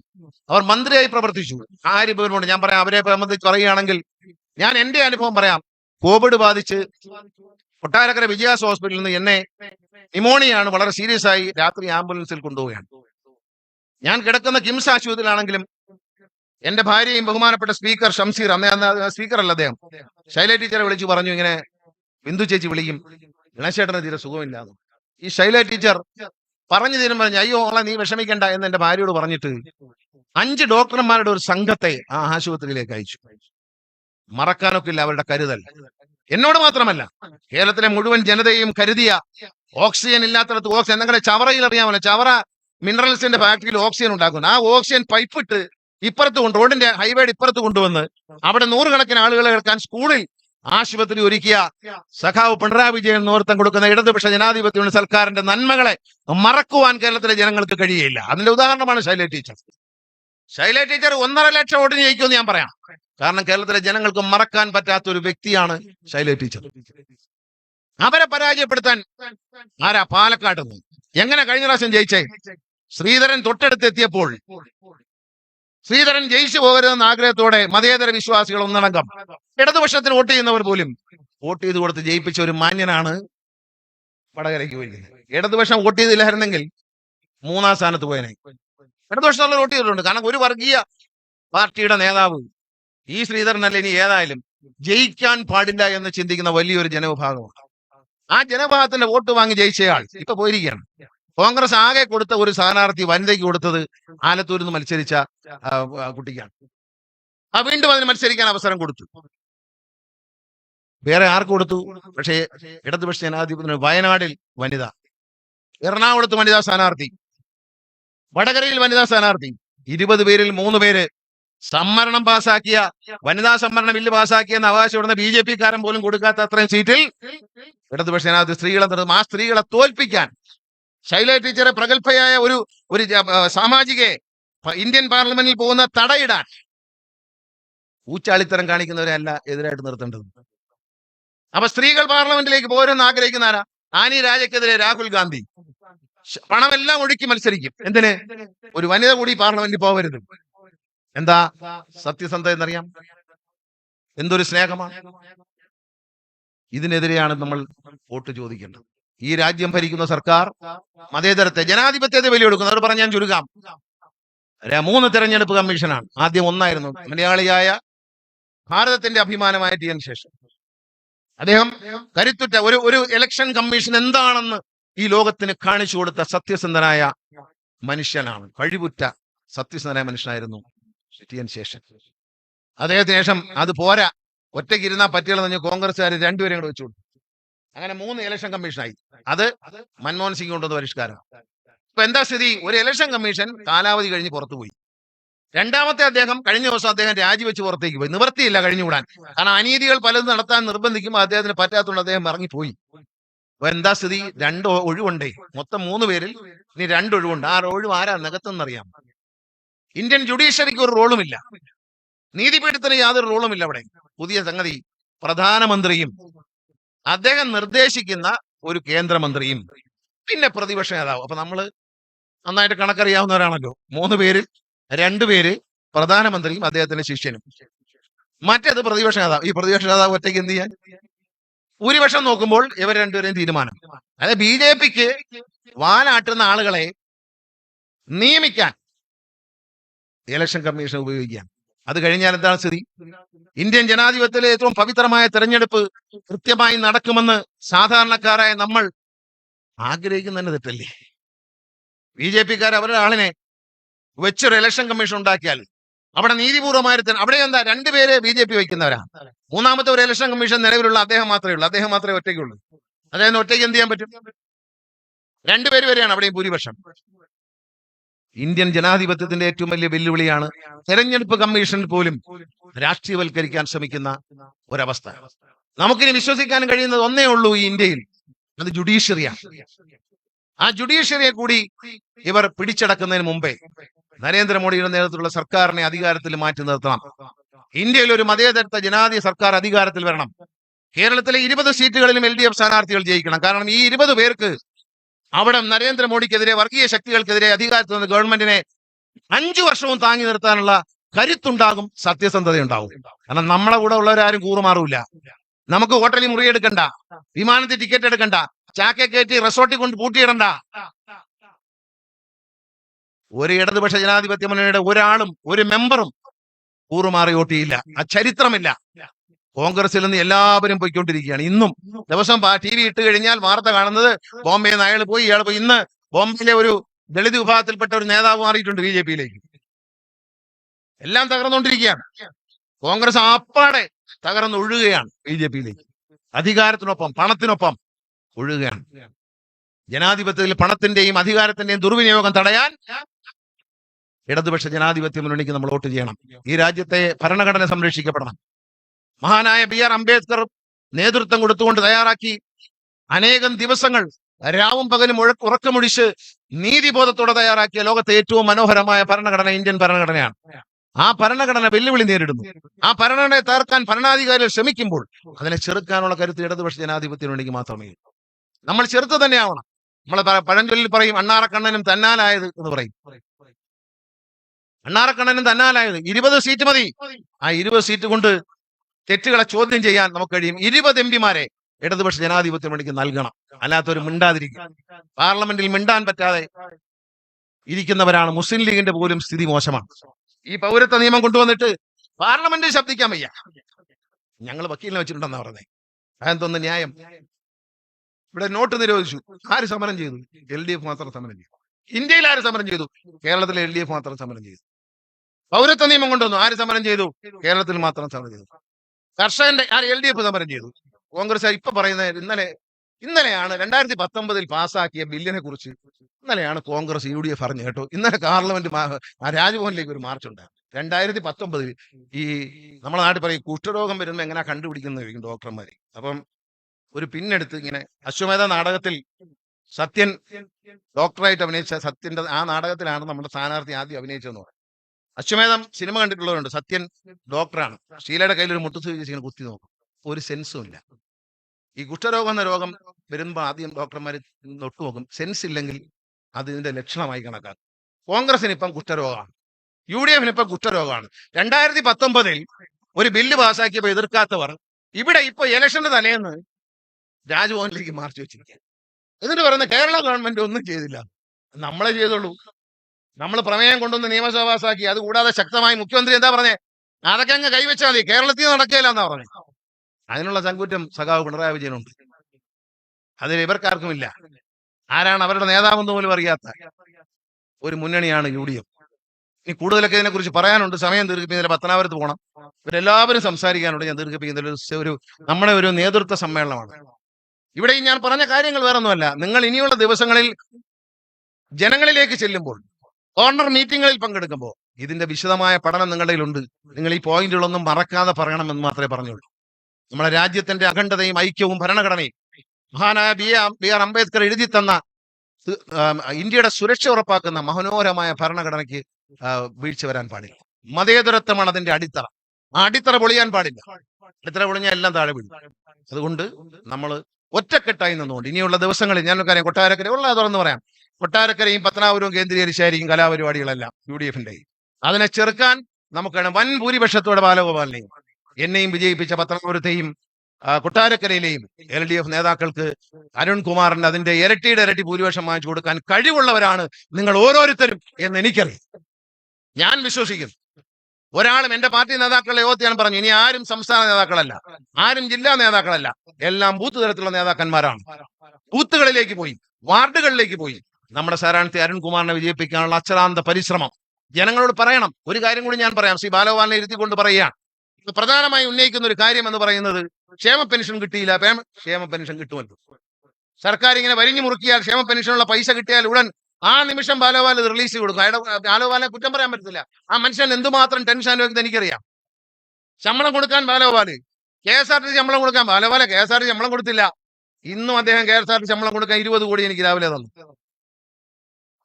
അവർ മന്ത്രിയായി പ്രവർത്തിച്ചു. ആര് പേരുമുണ്ട് ഞാൻ പറയാം. അവരെ സംബന്ധിച്ച് പറയുകയാണെങ്കിൽ ഞാൻ എന്റെ അനുഭവം പറയാം. കോവിഡ് ബാധിച്ച് കൊട്ടാരക്കര വിജയാസ് ഹോസ്പിറ്റലിൽ നിന്ന് എന്നെ നിമോണിയാണ് വളരെ സീരിയസ് ആയി രാത്രി ആംബുലൻസിൽ കൊണ്ടുപോവുകയാണ്. ഞാൻ കിടക്കുന്ന കിംസ് ആശുപത്രിയിലാണെങ്കിലും എന്റെ ഭാര്യയും ബഹുമാനപ്പെട്ട സ്പീക്കർ ഷംസീർ അന്നേ അന്ന് സ്പീക്കർ അല്ല അദ്ദേഹം ശൈല ടീച്ചറെ വിളിച്ചു പറഞ്ഞു ഇങ്ങനെ ബിന്ദു ചേച്ചി വിളിക്കും ഗണേശേട്ടന് തീരെ സുഖമില്ലാന്ന്. ഈ ശൈല ടീച്ചർ പറഞ്ഞു തീരും പറഞ്ഞു അയ്യോ ഓളെ നീ വിഷമിക്കണ്ട എന്ന് എന്റെ ഭാര്യയോട് പറഞ്ഞിട്ട് അഞ്ച് ഡോക്ടർമാരുടെ ഒരു സംഘത്തെ ആ ആശുപത്രിയിലേക്ക് അയച്ചു. മറക്കാനൊക്കെ ഇല്ല അവരുടെ കരുതൽ. എന്നോട് മാത്രമല്ല കേരളത്തിലെ മുഴുവൻ ജനതയും കരുതിയ ഓക്സിജൻ ഇല്ലാത്തടത്ത് ഓക്സിജൻ നിങ്ങളുടെ ചവറയിൽ അറിയാമല്ലോ ചവറ മിനറൽസിന്റെ ഫാക്ടറിയിൽ ഓക്സിജൻ ഉണ്ടാക്കുന്നു. ആ ഓക്സിജൻ പൈപ്പ് ഇട്ട് ഇപ്പുറത്ത് കൊണ്ട് റോഡിന്റെ ഹൈവേയുടെ ഇപ്പുറത്ത് കൊണ്ടുവന്ന് അവിടെ നൂറുകണക്കിന് ആളുകളെ കേൾക്കാൻ സ്കൂളിൽ ആശുപത്രി ഒരുക്കിയ സഖാവ് പിണറായി വിജയൻ നേതൃത്വം കൊടുക്കുന്ന ഇടതുപക്ഷ ജനാധിപത്യ സർക്കാരിന്റെ നന്മകളെ മറക്കുവാൻ കേരളത്തിലെ ജനങ്ങൾക്ക് കഴിയില്ല അതിന്റെ ഉദാഹരണമാണ് ശൈല ടീച്ചർ. ശൈല ടീച്ചർ ഒന്നര ലക്ഷം വോട്ടിന് ജയിക്കുമെന്ന് ഞാൻ പറയാം. കാരണം കേരളത്തിലെ ജനങ്ങൾക്ക് മറക്കാൻ പറ്റാത്ത ഒരു വ്യക്തിയാണ് ശൈല ടീച്ചർ. അവരെ പരാജയപ്പെടുത്താൻ ആരാ? പാലക്കാട് എങ്ങനെ കഴിഞ്ഞ പ്രാവശ്യം ജയിച്ചേ? ശ്രീധരൻ തൊട്ടടുത്തെത്തിയപ്പോൾ. ശ്രീധരൻ ജയിച്ചു പോകരുതെന്ന ആഗ്രഹത്തോടെ മതേതര വിശ്വാസികൾ ഒന്നടങ്കം ഇടതുപക്ഷത്തിന് വോട്ട് ചെയ്യുന്നവർ പോലും വോട്ട് ചെയ്ത് കൊടുത്ത് ജയിപ്പിച്ച ഒരു മാന്യനാണ് വടകരയ്ക്ക് പോയിരിക്കുന്നത്. ഇടതുപക്ഷം വോട്ട് ചെയ്തില്ലായിരുന്നെങ്കിൽ മൂന്നാം സ്ഥാനത്ത് പോയനെ. ഇടതുപക്ഷം വോട്ട് ചെയ്തിട്ടുണ്ട്. കാരണം ഒരു വർഗീയ പാർട്ടിയുടെ നേതാവ് ഈ ശ്രീധരനല്ല ഇനി ഏതായാലും ജയിക്കാൻ പാടില്ല എന്ന് ചിന്തിക്കുന്ന വലിയൊരു ജനവിഭാഗമാണ്. ആ ജനവിഭാഗത്തിന്റെ വോട്ട് വാങ്ങി ജയിച്ചയാൾ ഇപ്പൊ പോയിരിക്കുകയാണ്. കോൺഗ്രസ് ആകെ കൊടുത്ത ഒരു സ്ഥാനാർത്ഥി വനിതയ്ക്ക് കൊടുത്തത് ആലത്തൂരിൽ നിന്ന് മത്സരിച്ച കുട്ടിക്കാണ്. ആ വീണ്ടും അതിന് മത്സരിക്കാൻ അവസരം കൊടുത്തു. വേറെ ആർക്ക് കൊടുത്തു? പക്ഷേ ഇടതുപക്ഷ ജനാധിപത്യ വയനാടിൽ വനിത എറണാകുളത്ത് വനിതാ സ്ഥാനാർത്ഥി വടകരയിൽ വനിതാ സ്ഥാനാർത്ഥി ഇരുപത് പേരിൽ മൂന്ന് പേര് സംവരണം പാസാക്കിയ വനിതാ സംവരണ ബില്ല് പാസാക്കിയെന്ന് അവകാശപ്പെടുന്ന ബി ജെ പിക്കാരൻ പോലും കൊടുക്കാത്ത അത്രയും സീറ്റിൽ ഇടതുപക്ഷ ജനാധിപത്യ സ്ത്രീകളെ ആ സ്ത്രീകളെ തോൽപ്പിക്കാൻ ശൈല ടീച്ചറെ പ്രഗത്ഭയായ ഒരു ഒരു സാമാജികയെ ഇന്ത്യൻ പാർലമെന്റിൽ പോകുന്ന തടയിടാൻ ഊച്ചാളിത്തരം കാണിക്കുന്നവരെ അല്ല എതിരായിട്ട് നിർത്തേണ്ടത്. അപ്പൊ സ്ത്രീകൾ പാർലമെന്റിലേക്ക് പോരെന്ന് ആഗ്രഹിക്കുന്ന ആരാ? ആനി രാജക്കെതിരെ രാഹുൽ ഗാന്ധി. പണമെല്ലാം ഒഴുക്കി മത്സരിക്കും. എന്തിന്? ഒരു വനിത കൂടി പാർലമെന്റിൽ പോകരുത്. എന്താ സത്യസന്ധത എന്നറിയാം എന്തൊരു സ്നേഹമാണ് ഇതിനെതിരെയാണ് നമ്മൾ വോട്ട് ചോദിക്കേണ്ടത്. ഈ രാജ്യം ഭരിക്കുന്ന സർക്കാർ മതേതരത്തെ ജനാധിപത്യത്തെ വിലയെടുക്കുന്നു അവർ പറഞ്ഞാൽ ചുരുക്കാം മൂന്ന് തെരഞ്ഞെടുപ്പ് കമ്മീഷനാണ്. ആദ്യം ഒന്നായിരുന്നു മലയാളിയായ ഭാരതത്തിന്റെ അഭിമാനമായ ടി ശേഷം അദ്ദേഹം കരുത്തുറ്റ ഒരു ഒരു ഇലക്ഷൻ കമ്മീഷൻ എന്താണെന്ന് ഈ ലോകത്തിന് കാണിച്ചു കൊടുത്ത സത്യസന്ധനായ മനുഷ്യനാണ്. കഴിവുറ്റ സത്യസന്ധനായ മനുഷ്യനായിരുന്നു എൻ ശേഷൻ അദ്ദേഹത്തിന് ശേഷം അത് പോരാ. ഒറ്റയ്ക്ക് ഇരുന്നാൽ പറ്റിയുള്ള പറഞ്ഞ് കോൺഗ്രസ്സുകാർ രണ്ടുപേരും കൂടെ വെച്ചു കൊടുത്തു. അങ്ങനെ മൂന്ന് ഇലക്ഷൻ കമ്മീഷനായി അത് മൻമോഹൻ സിംഗ് കൊണ്ടുവന്ന പരിഷ്കാരം ഇപ്പൊ എന്താ സ്ഥിതി? ഒരു ഇലക്ഷൻ കമ്മീഷൻ കാലാവധി കഴിഞ്ഞ് പുറത്തുപോയി രണ്ടാമത്തെ അദ്ദേഹം കഴിഞ്ഞ ദിവസം അദ്ദേഹം രാജിവെച്ച് പുറത്തേക്ക് പോയി. നിവർത്തിയില്ല കഴിഞ്ഞുകൂടാൻ. കാരണം അനീതികൾ പലതും നടത്താൻ നിർബന്ധിക്കുമ്പോൾ അദ്ദേഹത്തിന് പറ്റാത്തതുകൊണ്ട് അദ്ദേഹം ഇറങ്ങിപ്പോയി. അപ്പൊ എന്താ സ്ഥിതി? രണ്ട് ഒഴിവുണ്ടേ. മൊത്തം മൂന്ന് പേരിൽ ഇനി രണ്ടൊഴിവുണ്ട് ആ ഒഴിവ് ആരാ? നികത്തെന്നറിയാം ഇന്ത്യൻ ജുഡീഷ്യറിക്ക് ഒരു റോളുമില്ല. നീതിപീഠത്തിന് യാതൊരു റോളുമില്ല അവിടെ. പുതിയ സംഗതി. പ്രധാനമന്ത്രിയും അദ്ദേഹം നിർദ്ദേശിക്കുന്ന ഒരു കേന്ദ്രമന്ത്രിയും പിന്നെ പ്രതിപക്ഷ നേതാവ്. അപ്പൊ നമ്മൾ നന്നായിട്ട് കണക്കറിയാവുന്നവരാണല്ലോ. മൂന്ന് പേരിൽ രണ്ടുപേര് പ്രധാനമന്ത്രിയും അദ്ദേഹത്തിന്റെ ശിഷ്യനും. മറ്റേത് പ്രതിപക്ഷ നേതാവ്. ഈ പ്രതിപക്ഷ നേതാവ് ഒറ്റയ്ക്ക് എന്ത് ചെയ്യാൻ? ഭൂരിപക്ഷം നോക്കുമ്പോൾ ഇവർ രണ്ടുപേരെയും തീരുമാനം. അതായത് ബി ജെ പിക്ക് വാനാട്ടുന്ന ആളുകളെ നിയമിക്കാൻ ഇലക്ഷൻ കമ്മീഷൻ ഉപയോഗിക്കാൻ. അത് കഴിഞ്ഞാൽ എന്താണ് സ്ഥിതി? ഇന്ത്യൻ ജനാധിപത്യത്തിലെ ഏറ്റവും പവിത്രമായ തെരഞ്ഞെടുപ്പ് കൃത്യമായി നടക്കുമെന്ന് സാധാരണക്കാരായ നമ്മൾ ആഗ്രഹിക്കുന്നതിന് തെറ്റല്ലേ? ബി ജെ പിക്കാർ അവരുടെ ആളിനെ വെച്ചൊരു ഇലക്ഷൻ കമ്മീഷൻ ഉണ്ടാക്കിയാൽ അവിടെ നീതിപൂർവമായ അവിടെ എന്താ രണ്ടുപേരെ ബി ജെ പി വയ്ക്കുന്നവരാ? മൂന്നാമത്തെ ഒരു ഇലക്ഷൻ കമ്മീഷൻ നിലവിലുള്ള അദ്ദേഹം മാത്രമേ ഉള്ളൂ. അദ്ദേഹം മാത്രമേ ഒറ്റയ്ക്കുള്ളൂ. അദ്ദേഹം ഒറ്റയ്ക്ക് എന്ത് ചെയ്യാൻ പറ്റും? രണ്ടുപേര് വരെയാണ് അവിടെയും ഭൂരിപക്ഷം. ഇന്ത്യൻ ജനാധിപത്യത്തിന്റെ ഏറ്റവും വലിയ വെല്ലുവിളിയാണ് തെരഞ്ഞെടുപ്പ് കമ്മീഷൻ പോലും രാഷ്ട്രീയവൽക്കരിക്കാൻ ശ്രമിക്കുന്ന ഒരവസ്ഥ. നമുക്കിനി വിശ്വസിക്കാൻ കഴിയുന്നത് ഒന്നേ ഉള്ളൂ ഈ ഇന്ത്യയിൽ. അത് ജുഡീഷ്യറിയാണ് ആ ജുഡീഷ്യറിയെ കൂടി ഇവർ പിടിച്ചടക്കുന്നതിന് മുമ്പേ നരേന്ദ്രമോദിയുടെ നേതൃത്വത്തിലുള്ള സർക്കാരിനെ അധികാരത്തിൽ മാറ്റി നിർത്തണം. ഇന്ത്യയിൽ ഒരു മതേതരത്വ ജനാധിപത്യ സർക്കാർ അധികാരത്തിൽ വരണം. കേരളത്തിലെ ഇരുപത് സീറ്റുകളിലും എൽ ഡി എഫ് സ്ഥാനാർത്ഥികൾ ജയിക്കണം. കാരണം ഈ ഇരുപത് പേർക്ക് അവിടെ നരേന്ദ്രമോദിക്കെതിരെ വർഗീയ ശക്തികൾക്കെതിരെ അധികാരത്തിൽ നിന്ന് ഗവൺമെന്റിനെ അഞ്ചു വർഷവും താങ്ങി നിർത്താനുള്ള കരുത്തുണ്ടാകും സത്യസന്ധതയുണ്ടാകും. കാരണം നമ്മളെ കൂടെ ഉള്ളവരാരും കൂറുമാറൂല. നമുക്ക് ഹോട്ടലിൽ മുറിയെടുക്കണ്ട വിമാനത്തിൽ ടിക്കറ്റ് എടുക്കണ്ട ചാക്കെ കയറ്റി റിസോർട്ടിൽ കൊണ്ട് പൂട്ടിയിടണ്ട. ഒരു ഇടതുപക്ഷ ജനാധിപത്യ മുന്നണിയുടെ ഒരാളും ഒരു മെമ്പറും കൂറുമാറി ഓട്ടിയില്ല ആ ചരിത്രമില്ല. കോൺഗ്രസിൽ നിന്ന് എല്ലാവരും പോയിക്കൊണ്ടിരിക്കുകയാണ്. ഇന്നും ദിവസം ടി വി ഇട്ട് കഴിഞ്ഞാൽ വാർത്ത കാണുന്നത് ബോംബെ നിന്ന് അയാൾ പോയി ഇയാൾ പോയി ഇന്ന് ബോംബെയിലെ ഒരു ദളിത് വിഭാഗത്തിൽപ്പെട്ട ഒരു നേതാവ് മാറിയിട്ടുണ്ട് ബി ജെ പിയിലേക്ക്. എല്ലാം തകർന്നുകൊണ്ടിരിക്കുകയാണ്. കോൺഗ്രസ് അപ്പാടെ തകർന്നൊഴുകുകയാണ് ബി ജെ പിയിലേക്ക്. അധികാരത്തിനൊപ്പം പണത്തിനൊപ്പം ഒഴുകുകയാണ്. ജനാധിപത്യത്തിൽ പണത്തിന്റെയും അധികാരത്തിന്റെയും ദുർവിനിയോഗം തടയാൻ ഇടതുപക്ഷ ജനാധിപത്യ മുന്നണിക്ക് നമ്മൾ വോട്ട് ചെയ്യണം. ഈ രാജ്യത്തെ ഭരണഘടന സംരക്ഷിക്കപ്പെടണം. മഹാനായ ബി ആർ അംബേദ്കർ നേതൃത്വം കൊടുത്തുകൊണ്ട് തയ്യാറാക്കി. അനേകം ദിവസങ്ങൾ രാവും പകലും ഉഴക്ക് ഉറക്കമൊഴിച്ച് നീതിബോധത്തോടെ തയ്യാറാക്കിയ ലോകത്തെ ഏറ്റവും മനോഹരമായ ഭരണഘടന ഇന്ത്യൻ ഭരണഘടനയാണ്. ആ ഭരണഘടന വെല്ലുവിളി നേരിടുന്നു. ആ ഭരണഘടനയെ തകർക്കാൻ ഭരണാധികാരികൾ ശ്രമിക്കുമ്പോൾ അതിനെ ചെറുക്കാനുള്ള കരുത്ത് ഇടതുപക്ഷ ജനാധിപത്യ മുന്നണിക്ക് മാത്രമേ നമ്മൾ ചെറുത്ത് തന്നെയാവണം. നമ്മൾ പഴഞ്ചൊല്ലിൽ പറയും അണ്ണാറക്കണ്ണനും തന്നാലായത് എന്ന് പറയും. അണ്ണാറക്കണ്ണനും തന്നാലായത്. ഇരുപത് സീറ്റ് മതി. ആ ഇരുപത് സീറ്റ് കൊണ്ട് തെറ്റുകളെ ചോദ്യം ചെയ്യാൻ നമുക്ക് കഴിയും. ഇരുപത് എം പിമാരെ ഇടതുപക്ഷ ജനാധിപത്യ മുന്നണിക്ക് നൽകണം. അല്ലാത്തൊരു മിണ്ടാതിരിക്കും. പാർലമെന്റിൽ മിണ്ടാൻ പറ്റാതെ ഇരിക്കുന്നവരാണ്. മുസ്ലിം ലീഗിന്റെ പോലും സ്ഥിതി മോശമാണ്. ഈ പൗരത്വ നിയമം കൊണ്ടുവന്നിട്ട് പാർലമെന്റിൽ ശബ്ദിക്കാൻ വയ്യ. ഞങ്ങൾ വക്കീലിനെ വെച്ചിട്ടുണ്ടെന്നാ പറഞ്ഞേ. അതെന്തോന്ന് ന്യായം? ഇവിടെ നോട്ട് നിരോധിച്ചു. ആര് സമരം ചെയ്തു? എൽ ഡി എഫ് മാത്രം സമരം ചെയ്തു. ഇന്ത്യയിൽ ആര് സമരം ചെയ്തു? കേരളത്തിലെ എൽ ഡി എഫ് മാത്രം സമരം ചെയ്തു. പൗരത്വ നിയമം കൊണ്ടുവന്നു. ആര് സമരം ചെയ്തു? കേരളത്തിൽ മാത്രം സമരം ചെയ്തു. കർഷകന്റെ ഞാൻ എൽ ഡി എഫ് സമരം ചെയ്തു കോൺഗ്രസ് ഇപ്പൊ പറയുന്ന ഇന്നലെ ഇന്നലെയാണ് രണ്ടായിരത്തി പത്തൊമ്പതിൽ പാസ്സാക്കിയ ബില്ലിനെ കുറിച്ച് ഇന്നലെയാണ് കോൺഗ്രസ് യു ഡി എഫ് അറിഞ്ഞു കേട്ടോ. ഇന്നലെ പാർലമെന്റ് രാജ്ഭവനിലേക്ക് ഒരു മാർച്ച് ഉണ്ടായിരുന്നു രണ്ടായിരത്തി പത്തൊമ്പതിൽ ഈ നമ്മുടെ നാട്ടിൽ പറയും കുഷ്ഠരോഗം വരുമ്പോൾ എങ്ങനെ കണ്ടുപിടിക്കുന്നത് ചോദിക്കും ഡോക്ടർമാർ അപ്പം ഒരു പിന്നെടുത്ത് ഇങ്ങനെ അശ്വമേധ നാടകത്തിൽ സത്യൻ ഡോക്ടറായിട്ട് അഭിനയിച്ച സത്യന്റെ ആ നാടകത്തിലാണ് നമ്മുടെ സ്ഥാനാർത്ഥി ആദ്യം അഭിനയിച്ചതെന്ന് പറയും. അശ്വമേധം സിനിമ കണ്ടിട്ടുള്ളവരുണ്ട്. സത്യൻ ഡോക്ടറാണ്. ഷീലയുടെ കയ്യിൽ ഒരു മുട്ടുസൂചി ഇങ്ങനെ കുത്തി നോക്കും. ഒരു സെൻസും ഇല്ല. ഈ കുഷ്ഠരോഗം എന്ന രോഗം വരുമ്പോൾ ആദ്യം ഡോക്ടർമാർ നൊട്ടു നോക്കും. സെൻസ് ഇല്ലെങ്കിൽ അത് ഇതിന്റെ ലക്ഷണമായി കണക്കാക്കും. കോൺഗ്രസിന് ഇപ്പം കുഷ്ഠരോഗമാണ്. യു ഡി എഫിന് ഇപ്പം കുഷ്ഠരോഗമാണ്. രണ്ടായിരത്തി പത്തൊമ്പതിൽ ഒരു ബില്ല് പാസ്സാക്കിയപ്പോൾ എതിർക്കാത്തവർ ഇവിടെ ഇപ്പൊ ഇലക്ഷന്റെ തലേന്ന് രാജ്ഭവനിലേക്ക് മാർച്ച് വെച്ചിരിക്കുക എന്നിട്ട് പറയുന്ന കേരള ഗവൺമെന്റ് ഒന്നും ചെയ്തില്ല. നമ്മളെ ചെയ്തുള്ളൂ നമ്മൾ പ്രമേയം കൊണ്ടുവന്ന് നിയമസഭ പാസ്സാക്കി അതുകൂടാതെ ശക്തമായി മുഖ്യമന്ത്രി എന്താ പറഞ്ഞേ? അതൊക്കെ അങ്ങ് കൈവച്ചാൽ മതി. കേരളത്തിൽ നടക്കില്ല എന്നാ പറഞ്ഞു. അതിനുള്ള ചങ്കൂറ്റം സഖാവ് പിണറായി വിജയനുണ്ട് അതിൽ ഇവർക്കാർക്കുമില്ല ആരാണ് അവരുടെ നേതാവെന്ന് പോലും അറിയാത്ത ഒരു മുന്നണിയാണ് യു ഡി എഫ്. ഇനി കൂടുതലൊക്കെ ഇതിനെക്കുറിച്ച് പറയാനുണ്ട്. സമയം ദീർഘിപ്പിക്കുന്നതിൽ പത്തനാപുരത്ത് പോകണം ഇവരെല്ലാവരും സംസാരിക്കാനുണ്ട്. ഞാൻ ദീർഘിപ്പിക്കുന്നതിൽ ഒരു നമ്മുടെ ഒരു നേതൃത്വ സമ്മേളനമാണ്. ഇവിടെ ഞാൻ പറഞ്ഞ കാര്യങ്ങൾ വേറൊന്നുമല്ല. നിങ്ങൾ ഇനിയുള്ള ദിവസങ്ങളിൽ ജനങ്ങളിലേക്ക് ചെല്ലുമ്പോൾ കോർണർ മീറ്റിങ്ങുകളിൽ പങ്കെടുക്കുമ്പോൾ ഇതിന്റെ വിശദമായ പഠനം നിങ്ങളുടെ ഉണ്ട് നിങ്ങൾ ഈ പോയിന്റുകളൊന്നും മറക്കാതെ പറയണം എന്ന് മാത്രമേ പറഞ്ഞുള്ളൂ. നമ്മുടെ രാജ്യത്തിന്റെ അഖണ്ഡതയും ഐക്യവും ഭരണഘടനയും. മഹാനായ B R B R Ambedkar എഴുതി തന്ന ഇന്ത്യയുടെ സുരക്ഷ ഉറപ്പാക്കുന്ന മനോഹരമായ ഭരണഘടനയ്ക്ക് വീഴ്ച വരാൻ പാടില്ല. മതേതരത്വമാണ് അതിന്റെ അടിത്തറ. ആ അടിത്തറ പൊളിയാൻ പാടില്ല. അടിത്തറ പൊളിഞ്ഞാൽ എല്ലാം താഴെ വീഴും. അതുകൊണ്ട് നമ്മൾ ഒറ്റക്കെട്ടായി നിന്നുകൊണ്ട് ഇനിയുള്ള ദിവസങ്ങളിൽ ഞാൻ കാര്യം കൊട്ടാരക്കര ഉള്ള തുറന്ന് പറയാം. കൊട്ടാരക്കരയും പത്തനാപുരവും കേന്ദ്രീകരിച്ചായിരിക്കും കലാപരിപാടികളെല്ലാം യു ഡി എഫിന്റെ അതിനെ ചെറുക്കാൻ നമുക്ക് വൻ ഭൂരിപക്ഷത്തോടെ ബാലഗോപാലിനെയും. എന്നെയും വിജയിപ്പിച്ച പത്തനാപുരത്തെയും കൊട്ടാരക്കരയിലെയും എൽ ഡി എഫ് നേതാക്കൾക്ക് അരുൺകുമാറിന് അതിന്റെ ഇരട്ടിയുടെ ഇരട്ടി ഭൂരിപക്ഷം വാങ്ങിച്ചു കൊടുക്കാൻ കഴിവുള്ളവരാണ് നിങ്ങൾ ഓരോരുത്തരും എന്ന് എനിക്കറിയാം. ഞാൻ വിശ്വസിക്കുന്നു. ഒരാളും എന്റെ പാർട്ടി നേതാക്കളുടെ യോഗത്തിയാണ് പറഞ്ഞു ഇനി ആരും സംസ്ഥാന നേതാക്കളല്ല ആരും ജില്ലാ നേതാക്കളല്ല എല്ലാം ബൂത്ത് തലത്തിലുള്ള നേതാക്കന്മാരാണ്. ബൂത്തുകളിലേക്ക് പോയി വാർഡുകളിലേക്ക് പോയി നമ്മുടെ സ്ഥാനാർത്ഥി അരുൺകുമാറിനെ വിജയിപ്പിക്കാനുള്ള അക്ഷരാന്ത പരിശ്രമം. ജനങ്ങളോട് പറയണം. ഒരു കാര്യം കൂടി ഞാൻ പറയാം. ശ്രീ ബാലഗോപാലിനെ ഇരുത്തിക്കൊണ്ട് പറയുകയാണ്. ഇത് പ്രധാനമായി ഉന്നയിക്കുന്ന ഒരു കാര്യം എന്ന് പറയുന്നത് ക്ഷേമ പെൻഷൻ കിട്ടിയില്ല. ക്ഷേമ പെൻഷൻ കിട്ടുമല്ലോ. സർക്കാർ ഇങ്ങനെ വരിഞ്ഞു മുറുക്കിയാൽ ക്ഷേമ പെൻഷനുള്ള പൈസ കിട്ടിയാൽ ഉടൻ ആ നിമിഷം ബാലോപാൽ ഇത് റിലീസ് കൊടുക്കും. അയാളുടെ ബാലോപാലിനെ കുറ്റം പറയാൻ പറ്റത്തില്ല. ആ മനുഷ്യൻ എന്തുമാത്രം ടെൻഷൻ അനുഭവിക്കുന്നത് എനിക്കറിയാം. ശമ്പളം കൊടുക്കാൻ Balagopal K S R T ശമ്പളം കൊടുക്കാൻ. ബാലോപാല കെ എസ് ആർ ടി ശമ്പളം കൊടുത്തില്ല. ഇന്നും അദ്ദേഹം കെ എസ് ആർ ടി ശമ്പളം കൊടുക്കാൻ ഇരുപത് കോടി എനിക്ക് രാവിലെ തന്നു.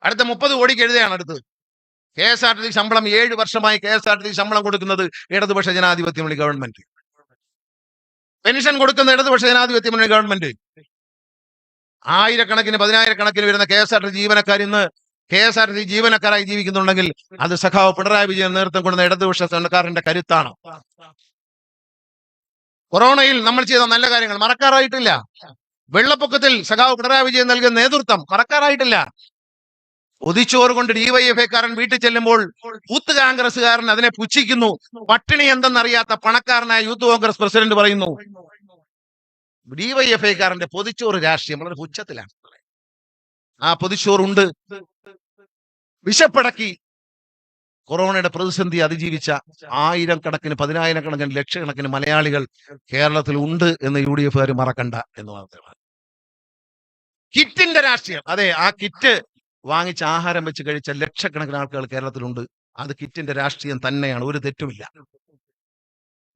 അടുത്ത മുപ്പത് കോടിക്ക് എഴുതുകയാണ് അടുത്ത്. കെ എസ് ആർ ടി ശമ്പളം ഏഴ് വർഷമായി കെ എസ് ആർ ടി ശമ്പളം കൊടുക്കുന്നത് ഇടതുപക്ഷ ജനാധിപത്യ മുന്നണി ഗവൺമെന്റ്. പെൻഷൻ കൊടുക്കുന്ന ഇടതുപക്ഷ ജനാധിപത്യ മുന്നണി ഗവൺമെന്റ്. ആയിരക്കണക്കിന് പതിനായിരക്കണക്കിന് വരുന്ന കെ എസ് ആർ ടി ജീവനക്കാർ ഇന്ന് കെ എസ് ആർ ടി ജീവനക്കാരായി ജീവിക്കുന്നുണ്ടെങ്കിൽ അത് സഖാവ് പിണറായി വിജയൻ നേതൃത്വം കൊടുക്കുന്ന ഇടതുപക്ഷ സർക്കാരിന്റെ കരുത്താണ്. കൊറോണയിൽ നമ്മൾ ചെയ്ത നല്ല കാര്യങ്ങൾ മറക്കാറായിട്ടില്ല. വെള്ളപ്പൊക്കത്തിൽ സഖാവ് പിണറായി വിജയൻ നൽകിയ നേതൃത്വം മറക്കാറായിട്ടില്ല. ഒതിച്ചോറ് കൊണ്ട് ഡിവൈഎഫ്ഐക്കാരൻ വീട്ടിൽ ചെല്ലുമ്പോൾ യൂത്ത് കോൺഗ്രസ്സുകാരൻ അതിനെ പുച്ഛിക്കുന്നു. പട്ടിണി എന്തെന്നറിയാത്ത പണക്കാരനായ യൂത്ത് കോൺഗ്രസ് പ്രസിഡന്റ് പറയുന്നു ഡിവൈഎഫ്ഐക്കാരന്റെ പൊതിച്ചോറ് രാഷ്ട്രീയം വളരെ പുച്ഛത്തിലാണ്. ആ പൊതിച്ചോറുണ്ട്. വിശപ്പടക്കി കൊറോണയുടെ പ്രതിസന്ധി അതിജീവിച്ച ആയിരം കണക്കിന് പതിനായിരം കണക്കിന് ലക്ഷക്കണക്കിന് മലയാളികൾ കേരളത്തിൽ ഉണ്ട് എന്ന് യു ഡി എഫുകാർ മറക്കണ്ട എന്ന് മാത്രമാണ്. കിറ്റിന്റെ രാഷ്ട്രീയം. അതെ ആ കിറ്റ് വാങ്ങിച്ച് ആഹാരം വെച്ച് കഴിച്ച ലക്ഷക്കണക്കിന് ആൾക്കാർ കേരളത്തിലുണ്ട്. അത് കിറ്റിന്റെ രാഷ്ട്രീയം തന്നെയാണ്. ഒരു തെറ്റുമില്ല.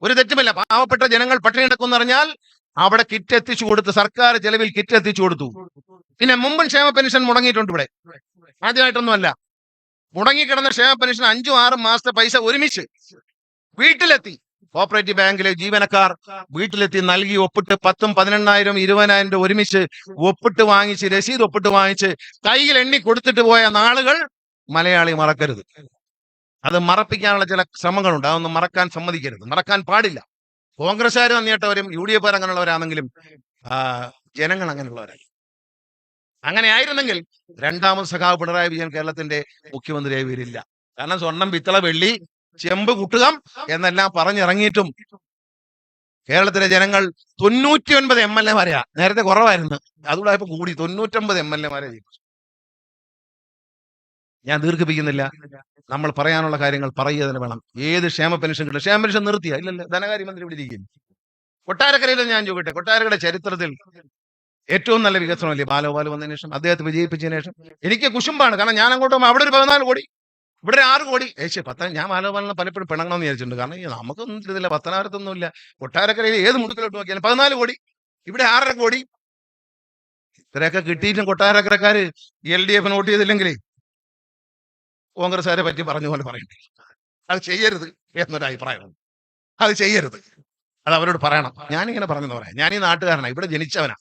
ഒരു തെറ്റുമില്ല. പാവപ്പെട്ട ജനങ്ങൾ പട്ടിണി കിടക്കുമെന്ന് പറഞ്ഞാൽ അവിടെ കിറ്റ് എത്തിച്ചു കൊടുത്ത് സർക്കാർ ചെലവിൽ കിറ്റ് എത്തിച്ചു കൊടുത്തു. പിന്നെ മുമ്പും ക്ഷേമ പെൻഷൻ മുടങ്ങിയിട്ടുണ്ട് ഇവിടെ. ആദ്യമായിട്ടൊന്നുമല്ല. മുടങ്ങിക്കിടന്ന ക്ഷേമ പെൻഷൻ അഞ്ചും ആറും മാസത്തെ പൈസ ഒരുമിച്ച് വീട്ടിലെത്തി. കോപ്പറേറ്റീവ് ബാങ്കിലെ ജീവനക്കാർ വീട്ടിലെത്തി നൽകി ഒപ്പിട്ട് പത്തും പതിനെണ്ണായിരം ഇരുപതിനായിരം രൂപ ഒരുമിച്ച് ഒപ്പിട്ട് വാങ്ങിച്ച് രസീത് ഒപ്പിട്ട് വാങ്ങിച്ച് കയ്യിൽ എണ്ണി കൊടുത്തിട്ട് പോയ നാളുകൾ മലയാളി മറക്കരുത്. അത് മറപ്പിക്കാനുള്ള ചില ശ്രമങ്ങളുണ്ട്. അതൊന്നും മറക്കാൻ സമ്മതിക്കരുത്. മറക്കാൻ പാടില്ല. കോൺഗ്രസ്സുകാർ വന്നിട്ടവരും യു ഡി എഫ് അങ്ങനെയുള്ളവരാണെങ്കിലും ജനങ്ങൾ അങ്ങനെയുള്ളവരായി. അങ്ങനെ ആയിരുന്നെങ്കിൽ രണ്ടാമത് സഖാവ് പിണറായി വിജയൻ കേരളത്തിന്റെ മുഖ്യമന്ത്രിയായി വരില്ല കാരണം സ്വർണം പിത്തള വെള്ളി ചെമ്പ് കുട്ടുകം എന്നെല്ലാം പറഞ്ഞിറങ്ങിയിട്ടും കേരളത്തിലെ ജനങ്ങൾ തൊണ്ണൂറ്റി ഒൻപത് എം എൽ എമാരെയാ നേരത്തെ കുറവായിരുന്നു. അതുകൂടെ ഇപ്പൊ കൂടി തൊണ്ണൂറ്റൊമ്പത് എം എൽ എമാരെ ജയിപ്പിച്ചു. ഞാൻ ദീർഘിപ്പിക്കുന്നില്ല. നമ്മൾ പറയാനുള്ള കാര്യങ്ങൾ പറയുക തന്നെ വേണം. ഏത് ക്ഷേമ പെൻഷൻ കിട്ടും? ക്ഷേമ പെൻഷൻ നിർത്തിയ? ഇല്ലല്ലോ. ധനകാര്യമന്ത്രി ഇവിടെ ഇരിക്കും. കൊട്ടാരക്കരയിൽ ഞാൻ ചോദിക്കട്ടെ. കൊട്ടാരക്കര ചരിത്രത്തിൽ ഏറ്റവും നല്ല വികസനമല്ലേ? ബാലോപാൽ വന്നതിന് ശേഷം അദ്ദേഹത്തെ വിജയിപ്പിച്ചതിന് ശേഷം. എനിക്ക് കുശുമ്പാണ്. കാരണം ഞാൻ അങ്ങോട്ട് അവിടെ ഒരു പതിനാല് കോടി ഇവിടെ ആറ് കോടി. ഏശ്ശേ പത്ത ഞാൻ ബാലോപാലിനെ പലപ്പോഴും പിണങ്ങണമെന്ന് വിചാരിച്ചിട്ടുണ്ട്. കാരണം നമുക്കൊന്നും ഇതില്ല പത്തനാപുരത്തൊന്നും ഇല്ല കൊട്ടാരക്കരയിൽ ഏത് മുടുക്കിലോട്ട് നോക്കിയാലും പതിനാല് കോടി. ഇവിടെ ആറര കോടി. ഇത്രയൊക്കെ കിട്ടിയിട്ടും കൊട്ടാരക്കരക്കാര് എൽ ഡി എഫ് വോട്ട് ചെയ്തില്ലെങ്കിലേ കോൺഗ്രസ്സുകാരെ പറ്റി പറഞ്ഞ പോലെ പറയണ്ടേ. അത് ചെയ്യരുത് എന്നൊരു അഭിപ്രായമാണ് അത് ചെയ്യരുത്. അത് അവരോട് പറയണം. ഞാനിങ്ങനെ പറഞ്ഞെന്ന് പറയാം. ഞാൻ ഈ നാട്ടുകാരനാണ് ഇവിടെ ജനിച്ചവനാ.